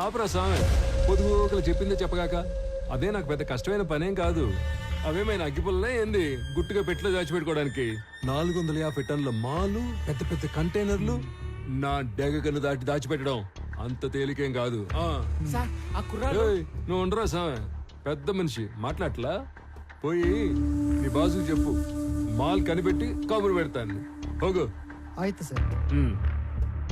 ఆపరా సామె పొదుగు ఒకరు చెప్పిందే చెప్పగాక అదే నాకు పెద్ద కష్టమైన పనేం కాదు అవేమైనా అగ్గిపుల్లనే ఏంది గుట్టుగా పెట్టిలో దాచిపెట్టుకోవడానికి నాలుగు వందల యాభై టన్నుల మాలు పెద్ద పెద్ద కంటైనర్లు నా డెగకను దాటి దాచిపెట్టడం అంత తేలికేం కాదు ఆ సార్ ఆ కుర్రాడు ఏయ్, నువ్వు ఉండరా సామె పెద్ద మనిషి మాట్లాడలా పోయి నీ బాసుకు చెప్పు మాల్ కనిపెట్టి కబురు పెడతాను ಹೋಗು ಆಯ್ತು ಸರ್ ఉమ్.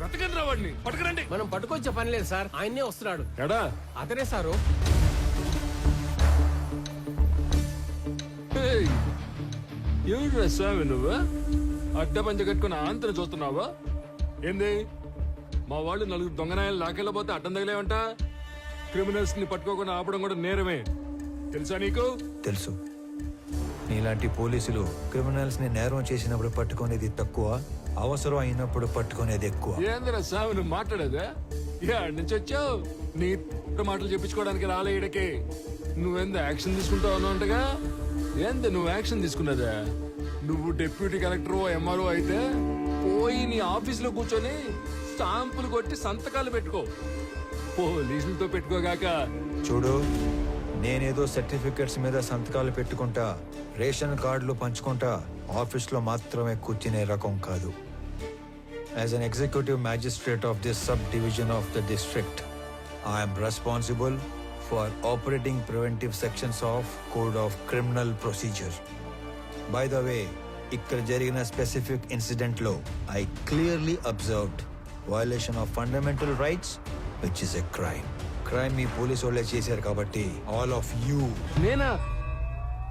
బ్రతకండి రా వాడిని. పట్టుకురండి. మనం పట్టుకొచ్చే పని లేదు సార్. ఆయన్నే వస్తున్నాడు. ఎడా? అతనే సారు. ఏయ్, ఎవడురా స్వామి నువ్వు? అడ్డ పంచ కట్టుకుని ఆంతరం చూస్తున్నావా? ఏంది? మా వాళ్ళు నలుగురు దొంగనాయాలు లాకెళ్ళబోతే అడ్డం తగిలేవంట? క్రిమినల్స్ని పట్టుకోకుండా ఆపడం కూడా నేరమే. తెలుసా నీకు? తెలుసు. నీలాంటి పోలీసులు క్రిమినల్స్ని నేరం చేసినప్పుడు పట్టుకునేది తక్కువ. అవసరం అయినప్పుడు పట్టుకునేది ఎక్కువ. ఏందిరా సామి నువ్వు మాట్లాడేదా ఏడు నుంచి వచ్చావు? నీ మాటలు చెప్పించుకోవడానికి రాలే ఈడకి. నువ్వెంత యాక్షన్ తీసుకుంటావు అన్నట్టుగా? ఏంది నువ్వు యాక్షన్ తీసుకున్నదా? నువ్వు డిప్యూటీ కలెక్టర్ ఎంఆర్ఓ అయితే పోయి నీ ఆఫీసులో కూర్చొని స్టాంపులు కొట్టి సంతకాలు పెట్టుకో. పోలీసులతో పెట్టుకోగాక చూడు నేనేదో సర్టిఫికెట్స్ మీద సంతకాలు పెట్టుకుంటా రేషన్ కార్డులు పంచుకుంటా ఆఫీస్లో మాత్రమే కూర్చునే రకం కాదు. As an executive magistrate of this subdivision of the district I'm responsible for operating preventive sections of code of criminal procedure by the way ఇక్కడ జరిగిన specific ఇన్సిడెంట్లో I clearly observed violation of fundamental rights which is a crime crime me police వాళ్ళే చేశారు కాబట్టి all of you నేనా?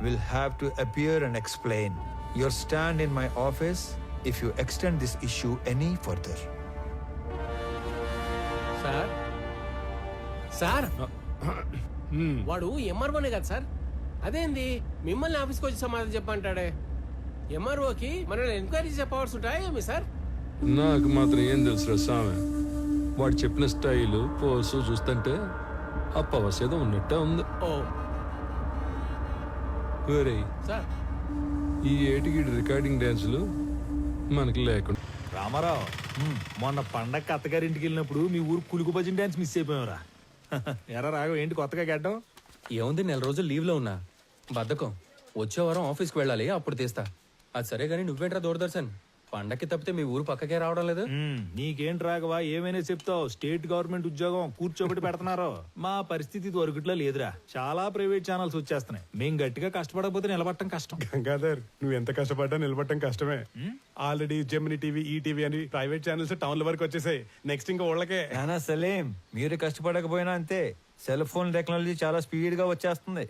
will have to appear and explain. Your stand in my office if you extend this issue any further. Sir? Sir? వాడు ఎంఆర్ఓనే కదా sir? అదేంది? మిమ్మల్ని ఆఫీస్కి వచ్చి సమాధానం చెప్పంటాడే ఎంఆర్ఓకి మనల్ని ఎంక్వైరీ చెప్పవలసి ఉంటాయా ఏమి సార్? నాకు మాత్రం ఏం తెలుసురా స్వామి వాడు చెప్పిన స్టైలు పోసు చూస్తుంటే అప్పవస్ ఏదో ఉన్నట్టే ఉంది. ఓ. వేరే సార్. ఈ ఏటికి రికార్డింగ్ డ్యాన్సులు మనకి లేకుండా. రామారావు మొన్న పండగ అత్తగారింటికి వెళ్ళినప్పుడు మీ ఊరు కులుకు భజన డాన్స్ మిస్ అయిపోయావురా. ఎరా రాఘవ ఏంటి కొత్తగా గడ్డం? ఏముంది నెల రోజులు లీవ్లో ఉన్నా. బద్ధకం. వచ్చే వారం ఆఫీస్కి వెళ్ళాలి అప్పుడు తీస్తా. అది సరే గానీ నువ్వేంట్రా దూరదర్శన్? పండక్కి తప్పితే మీ ఊరు పక్కకే రావడం లేదు? మ్మ్, నీకేంటి రాఘవ? ఏమైనా చెప్తావు? స్టేట్ గవర్నమెంట్ ఉద్యోగం కూర్చోబెట్టి పెడుతున్నారు. మా పరిస్థితి ఇది వరకుట్లా లేదురా. చాలా ప్రైవేట్ ఛానల్స్ వచ్చేస్తున్నాయి. మేం గట్టిగా కష్టపడకపోతే నిలబడటం కష్టం. గంగాధర్ నువ్వు ఎంత కష్టపడ్డా నిలబడటం కష్టమే. Already Gemini TV E TV అని ప్రైవేట్ ఛానల్స్ టౌన్ల వరకు వచ్చేసాయి. నెక్స్ట్ ఇంకా ఊళ్ళకే నానా సలేం. మీరు కష్టపడకపోయినా అంతే. సెల్ ఫోన్ టెక్నాలజీ చాలా స్పీడ్గా వచ్చేస్తుంది.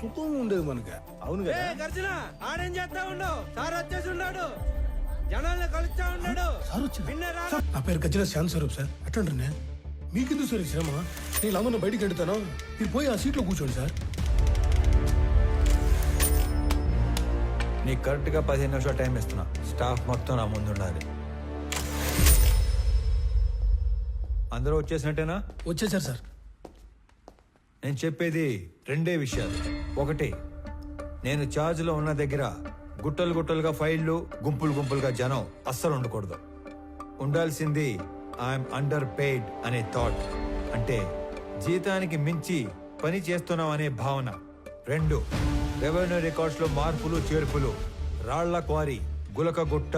సుఖం ఉండేది మనకి. అవును కదా? ఆడేం చేస్తా ఉండవు సార్ వచ్చేసి ఉన్నాడు. జనాల్ని కలుస్తా ఉన్నాడు. సార్ వచ్చింది సార్, నా పేరు గజ్జల శాంత్ స్వరూప్ సార్. అట్టండి మీకెందుకు సార్ శ్రమ? నేను అందరిని బయటికి వెళ్తాను మీరు పోయి ఆ సీట్లో కూర్చోండి సార్. నీకు కరెక్ట్గా పదిహేను నిమిషాలు టైం ఇస్తున్నా. స్టాఫ్ మొత్తం నా ముందు ఉండాలి. అందరూ వచ్చేసినట్టేనా? వచ్చేసారు సార్. నేను చెప్పేది రెండే విషయాలు. ఒకటి నేను చార్జ్లో ఉన్న దగ్గర గుట్టలు గుట్టలుగా ఫైళ్ళు గుంపులు గుంపులుగా జనం అస్సలు ఉండకూడదు. ఉండాల్సింది ఐఎమ్ అండర్ పెయిడ్ అనే థాట్ అంటే జీతానికి మించి పని చేస్తున్నాం అనే భావన. రెండు రెవెన్యూ రికార్డ్స్లో మార్పులు చేర్పులు. రాళ్ళ క్వారీ గులక గుట్ట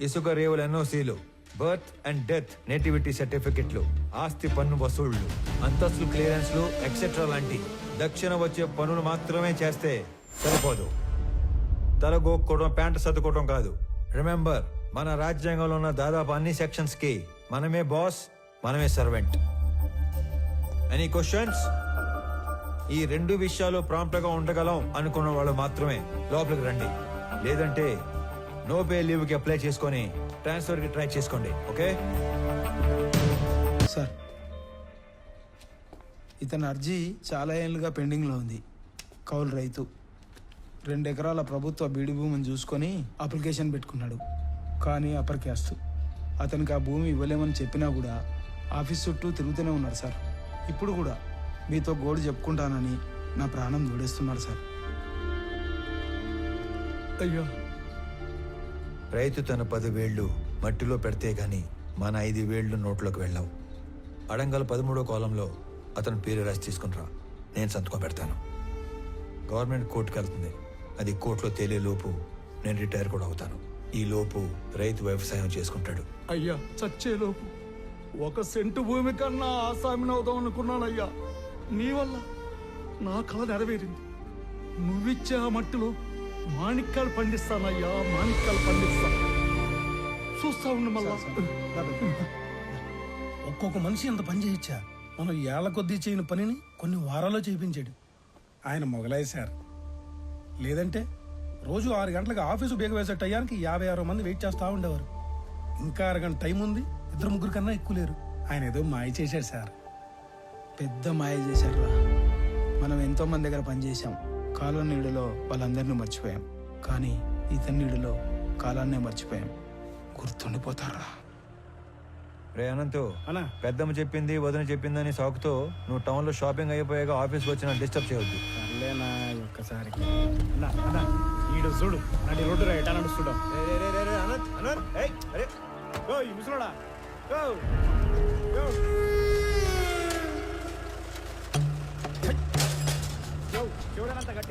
ఇసుక రేవుల ఎన్ఓసీలు. బర్త్ అండ్ డెత్ నేటివిటీ సర్టిఫికెట్లు ఆస్తి పన్ను వసూళ్ళు అంతస్తు క్లియరెన్స్లు ఎక్సెట్రా లాంటి దక్షిణ వచ్చే పనులు మాత్రమే చేస్తే సరిపోదు. తల గోక్కోవడం ప్యాంట్ సర్దుకోవడం కాదు. రిమెంబర్ మన రాజ్యాంగంలో ఉన్న దాదాపు అన్ని సెక్షన్స్కి మనమే బాస్ మనమే సర్వెంట్ ఎనీ క్వశ్చన్స్ ఈ రెండు విషయాలు ప్రాంప్ట్గా ఉండగలం అనుకున్న వాళ్ళు మాత్రమే లోపలికి రండి. లేదంటే నో పే లీవ్కి అప్లై చేసుకొని ట్రాన్స్ఫర్కి ట్రై చేసుకోండి ఓకే? సార్ ఇతని అర్జీ చాలా ఏళ్ళుగా పెండింగ్లో ఉంది. కౌలు రైతు. రెండు ఎకరాల ప్రభుత్వ బీడి భూమిని చూసుకొని అప్లికేషన్ పెట్టుకున్నాడు. కానీ అప్పటికేస్తూ అతనికి ఆ భూమి ఇవ్వలేమని చెప్పినా కూడా ఆఫీస్ చుట్టూ తిరుగుతూనే ఉన్నాడు సార్. ఇప్పుడు కూడా మీతో గోడు చెప్పుకుంటానని నా ప్రాణం దూడేస్తున్నాడు సార్. అయ్యా. రైతు తన పది వేళ్ళు మట్టిలో పెడితే గాని మన ఐదు వేళ్ళు నోట్లోకి వెళ్ళావు. అడంగల్ పదమూడో కాలంలో అతను పేరు రాసి తీసుకునిరా. నేను సంతకం పెడతాను. గవర్నమెంట్ కోర్టుకు వెళ్తుంది. అది కోర్టులో తేలే లోపు నేను రిటైర్ కూడా అవుతాను. ఈ లోపు రైతు వ్యవసాయం చేసుకుంటాడు. అయ్యా చచ్చేలోపు ఒక సెంటు భూమి కన్నా ఆసామిని అవుదాం అనుకున్నానయ్యా. నీ వల్ల నా కళ నెరవేరింది. నువ్విచ్చే ఆ మట్టిలో మాణిక్యాలు పండిస్తానయ్యా మాణిక్యాలు పండిస్తా. చూస్తా ఉండు మళ్ళా. ఒక్కొక్క మనిషి ఇంత పని చేయొచ్చా మనం ఏళ్ళ కొద్దీ చేయని పనిని కొన్ని వారాల్లో చేయించాడు. ఆయన మొగలాయి సార్. లేదంటే రోజు ఆరు గంటలకు ఆఫీసు బేగ వేసే టయానికి యాభై ఆరు మంది వెయిట్ చేస్తూ ఉండేవారు. ఇంకా అరగంట టైం ఉంది ఇద్దరు ముగ్గురు కన్నా ఎక్కువ లేరు. ఆయన ఏదో మాయ చేశాడు సార్. పెద్ద మాయ చేశారా మనం ఎంతో మంది దగ్గర పనిచేసాం కాలం నీడలో వాళ్ళందరినీ మర్చిపోయాం. కానీ ఇతని నీడలో కాలాన్నే మర్చిపోయాం. గుర్తుండిపోతారా? రే అనంతు పెద్దమ్మ చెప్పింది వదిన చెప్పిందని సాకుతో నువ్వు టౌన్లో షాపింగ్ అయిపోయాక ఆఫీస్కి వచ్చిన డిస్టర్బ్ చేయొద్దు. సర్లేనా ఒక్కసారి ఈడు చూడు నడి రోడ్డు రా ఎటా నడుస్తుడా. ముసలోడా. చూడనంత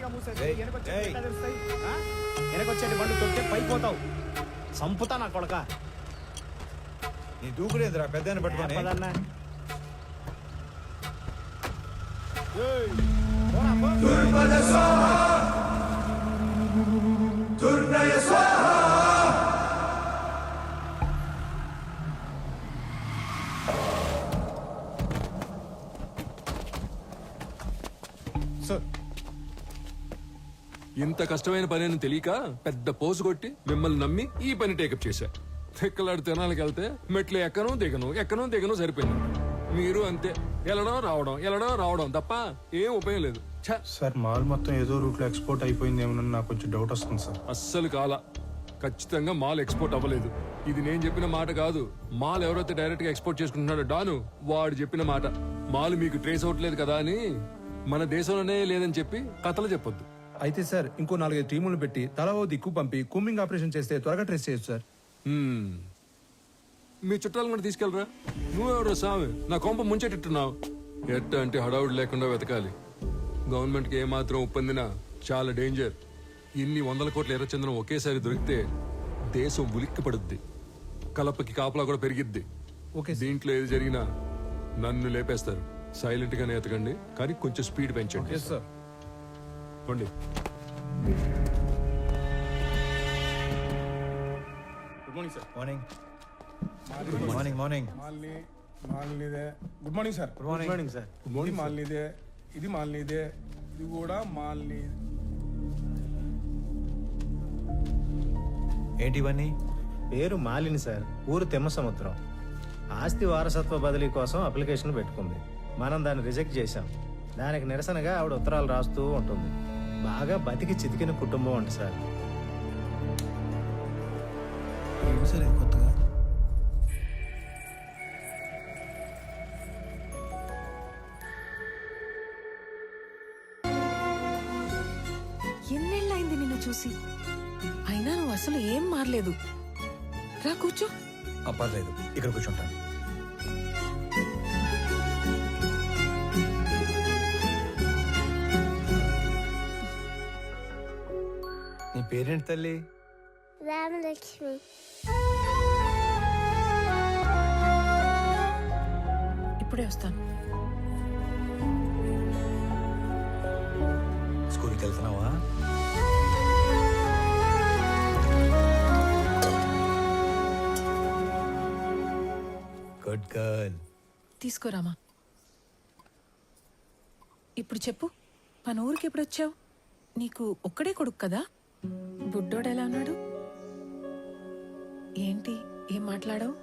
గట్టిగా మూసేసి. వెనకొచ్చేటి బండు తొక్కే పైపోతావు. సంపుతా నా కొడక. నీ దూకుడేంద్రా పెద్దాన్ని పట్టుకొని. పదన్నా ఇంత కష్టమైన పని అని తెలియక పెద్ద పోజు కొట్టి మిమ్మల్ని నమ్మి ఈ పని టేకప్ చేశా. తిక్కలాడు తినాలకి వెళ్తే మెట్లు ఎక్కను దిగను ఎక్కను దిగను సరిపోయింది. మీరు అంతే. వెళ్ళడం రావడం వెళ్ళడం రావడం తప్ప ఏం ఉపయోగం లేదు. సార్ మాల్ మొత్తం ఏదో రూట్లో ఎక్స్పోర్ట్ అయిపోయింది ఏమన్నా నాకు కొంచెం డౌట్ వస్తుంది సార్. అస్సలు కాల. ఖచ్చితంగా మాల్ ఎక్స్పోర్ట్ అవ్వలేదు. ఇది నేను చెప్పిన మాట కాదు. మాల్ ఎవరైతే డైరెక్ట్గా ఎక్స్పోర్ట్ చేసుకుంటున్నాడో డాను వాడు చెప్పిన మాట. మాల్ మీకు ట్రేస్ అవ్వట్లేదు కదా అని మన దేశంలోనే లేదని చెప్పి కథలు చెప్పొద్దు. అయితే సార్ ఇంకో నాలుగైదు టీములు పెట్టి తలా ఓ దిక్కు పంపి కూమింగ్ ఆపరేషన్ చేస్తే త్వరగా ట్రేస్ చేయొచ్చు సార్. హ్మ్. మీ చుట్టాలను కూడా తీసుకెళ్ళరా? నువ్వెవరో సామి నా కొంప ముంచెట్టున్నావు ఎట్ట అంటే హడావుడి లేకుండా వెతకాలి. గవర్నమెంట్కి ఏమాత్రం ఒప్పందినా చాలా డేంజర్. ఇన్ని వందల కోట్ల ఎర్రచంద్రం ఒకేసారి దొరికితే దేశం ఉలిక్కి పడుద్ది కలపకి కాపలా కూడా పెరిగిద్ది. Okay sir. దీంట్లో ఏది జరిగినా నన్ను లేపేస్తారు. సైలెంట్ గానే ఎతకండి కానీ కొంచెం స్పీడ్ పెంచండి. సార్. పోండి మార్నింగ్ మార్నింగ్ మార్నింగ్ మాల్ని మాల్నిదే. Good morning sir good morning sir ఇది మాల్నిదే ఇది మాల్నిదే. ఇది కూడా మాల్ని. ఏంటి ఇవన్నీ? పేరు మాలిని సార్ ఊరు తిమ్మ సముద్రం. ఆస్తి వారసత్వ బదిలీ కోసం అప్లికేషన్ పెట్టుకుంది. మనం దాన్ని రిజెక్ట్ చేశాం. దానికి నిరసనగా ఆవిడ ఉత్తరాలు రాస్తూ ఉంటుంది. బాగా బతికి చితికిన కుటుంబం అంట సార్. ఏంటి సార్ ఇది కొత్తగా? ఎన్నెళ్ళైంది నిన్ను చూసి? అయినా నువ్వు అసలు ఏం మారలేదు. రా కూర్చో. ఆ, పర్లేదు. ఇక్కడ కూర్చుంటాను. నీ పేరేంటి తల్లి? రామలక్ష్మి. ఇప్పుడే వస్తాను. స్కూల్కి వెళ్తున్నావా? గుడ్ గర్ల్ తీసుకోరామా ఇప్పుడు చెప్పు మన ఊరికి ఎప్పుడు వచ్చావు నీకు ఒక్కడే కొడుకు కదా? బుడ్డోడు ఎలా ఉన్నాడు? ఏంటి ఏం మాట్లాడవు?